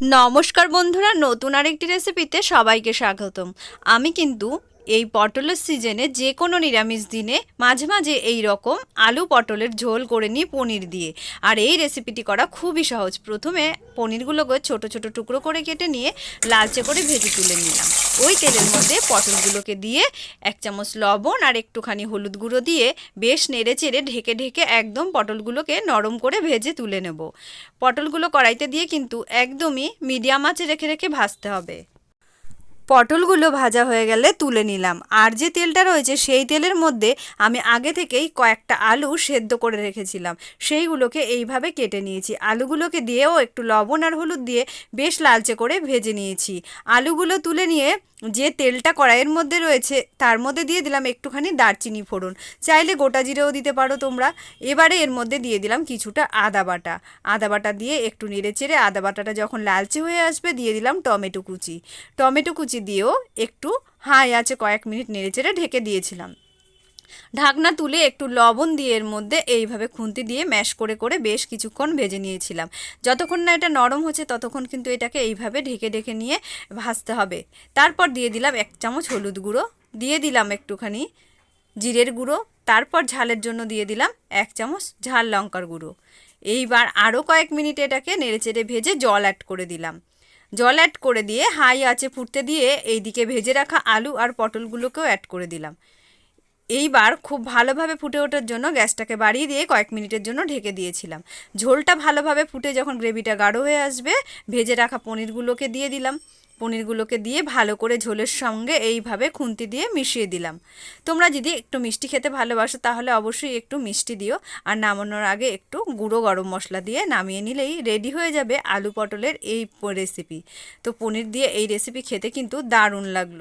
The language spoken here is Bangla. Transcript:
নমস্কার বন্ধুরা নতুন আরেকটি রেসিপিতে সবাইকে স্বাগতম। আমি কিন্তু এই পটলের সিজনে যে কোনো নিরামিষ দিনে মাঝে মাঝে এই রকম আলু পটলের ঝোল করে নিই পনির দিয়ে। আর এই রেসিপিটি করা খুবই সহজ। প্রথমে পনিরগুলোকে ছোট ছোট টুকরো করে কেটে নিয়ে লালচে করে ভেজে তুলে নিলাম। ওই তেলের মধ্যে পটলগুলোকে দিয়ে এক চামচ লবণ আর একটুখানি হলুদ গুঁড়ো দিয়ে বেশ নেড়ে চেড়ে ঢেকে ঢেকে একদম পটলগুলোকে নরম করে ভেজে তুলে নেব। পটলগুলো কড়াইতে দিয়ে কিন্তু একদমই মিডিয়াম আঁচে রেখে রেখে ভাজতে হবে। পটলগুলো ভাজা হয়ে গেলে তুলে নিলাম। আর যে তেলটা রয়েছে সেই তেলের মধ্যে আমি আগে থেকেই কয়েকটা আলু সেদ্ধ করে রেখেছিলাম। সেইগুলোকে এইভাবে কেটে নিয়েছি। আলুগুলোকে দিয়েও একটু লবণ আর হলুদ দিয়ে বেশ লালচে করে ভেজে নিয়েছি। আলুগুলো তুলে নিয়ে যে তেলটা কড়াইয়ের মধ্যে রয়েছে তার মধ্যে দিয়ে দিলাম একটুখানি দারচিনি ফোড়ন। চাইলে গোটা জিরেও দিতে পারো তোমরা। এবারে এর মধ্যে দিয়ে দিলাম কিছুটা আদা বাটা। আদা বাটা দিয়ে একটু নেড়ে চেড়ে আদা বাটাটা যখন লালচে হয়ে আসবে দিয়ে দিলাম টমেটো কুচি। টমেটো কুচি দিয়েও একটু হাই আছে কয়েক মিনিট নেড়ে চেড়ে ঢেকে দিয়েছিলাম। ঢাকনা তুলে একটু লবণ দিয়ে এর মধ্যে এইভাবে খুন্তি দিয়ে ম্যাশ করে করে বেশ কিছুক্ষণ ভেজে নিয়েছিলাম। যতক্ষণ না এটা নরম হচ্ছে ততক্ষণ কিন্তু এটাকে এইভাবে ঢেকে ঢেকে নিয়ে ভাজতে হবে। তারপর দিয়ে দিলাম এক চামচ হলুদ গুঁড়ো, দিয়ে দিলাম একটুখানি জিরের গুঁড়ো, তারপর ঝালের জন্য দিয়ে দিলাম এক চামচ ঝাল লঙ্কার গুঁড়ো। এইবার আরও কয়েক মিনিট এটাকে নেড়েচেড়ে ভেজে জল অ্যাড করে দিলাম। জল অ্যাড করে দিয়ে হাই আছে ফুটতে দিয়ে এইদিকে ভেজে রাখা আলু আর পটলগুলোকেও অ্যাড করে দিলাম। এইবার খুব ভালোভাবে ফুটে ওঠার জন্য গ্যাসটাকে বাড়িয়ে দিয়ে কয়েক মিনিটের জন্য ঢেকে দিয়েছিলাম। ঝোলটা ভালোভাবে ফুটে যখন গ্রেভিটা গাঢ় হয়ে আসবে, ভেজে রাখা পনিরগুলোকে দিয়ে দিলাম। পনিরগুলোকে দিয়ে ভালো করে ঝোলের সঙ্গে এইভাবে খুন্তি দিয়ে মিশিয়ে দিলাম। তোমরা যদি একটু মিষ্টি খেতে ভালোবাসো, তাহলে অবশ্যই একটু মিষ্টি দিও। আর নামানোর আগে একটু গুঁড়ো গরম মশলা দিয়ে নামিয়ে নিলেই রেডি হয়ে যাবে আলু পটলের এই রেসিপি। তো পনির দিয়ে এই রেসিপি খেতে কিন্তু দারুণ লাগল।